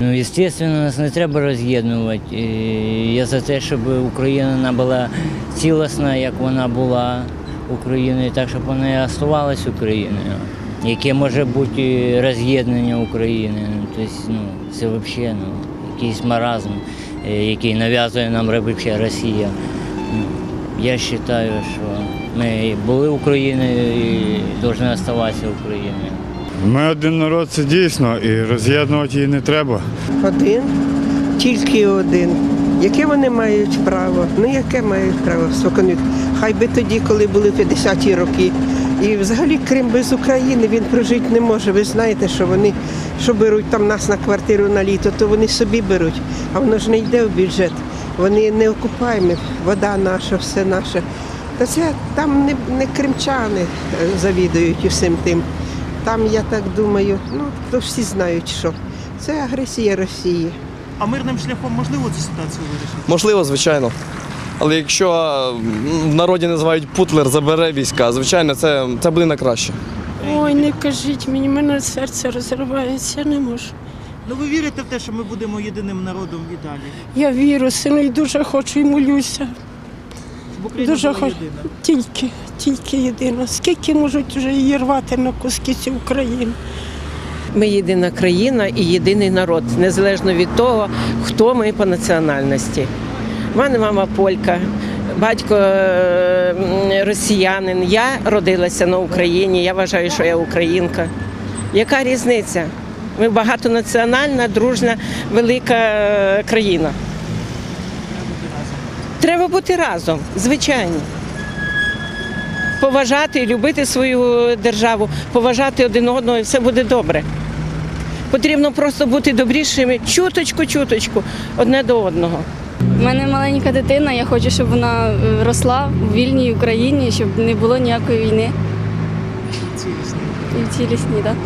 Ну, звісно, нас не треба роз'єднувати. Я за те, щоб Україна була цілісна, як вона була Україною, так щоб вона і оставалась Україною. Яке може бути роз'єднання України. Ну, тобто, ну, це взагалі ну, якийсь маразм, е, який нав'язує нам взагалі Росія. Ну, Я вважаю, що ми були Україною і повинні залишатися Україною. Ми один народ, це дійсно, і роз'єднувати її не треба. Один, тільки один. Яке вони мають право? Ну яке мають право споконвік? Хай би тоді, коли були 50-ті роки. І взагалі Крим без України він прожити не може. Ви знаєте, що вони що беруть там нас на квартиру на літо, то вони собі беруть, а воно ж не йде в бюджет. Вони не окупаємо, вода наша, все наше. Та це там не, не кримчани е, завідують усім тим. Там, я так думаю, ну то всі знають, що це агресія Росії. А мирним шляхом можливо цю ситуацію вирішити? Можливо, звичайно. Але якщо в народі називають Путлер забере війська, звичайно, це, це буде на краще. Ой, не кажіть мені, мене серце розривається, я не можу. Ну ви вірите в те, що ми будемо єдиним народом і далі? Я вірю, сину, і дуже хочу і молюся. Щоб Україна Дуже була хочу. єдина. Тільки, тільки єдино. Скільки можуть вже її рвати на куски цю Україну? Ми єдина країна і єдиний народ, незалежно від того, хто ми по національності. У мене мама полька, батько е, росіянин. Я родилася на Україні, я вважаю, що я українка. Яка різниця? Ми багатонаціональна, дружна, велика е, країна. Треба бути разом, звичайно. Поважати і любити свою державу, поважати один одного, і все буде добре. Потрібно просто бути добрішими, чуточку-чуточку одне до одного. У мене маленька дитина, я хочу, щоб вона е, росла в вільній Україні, щоб не було ніякої війни Цілісний. і в цілісній, так?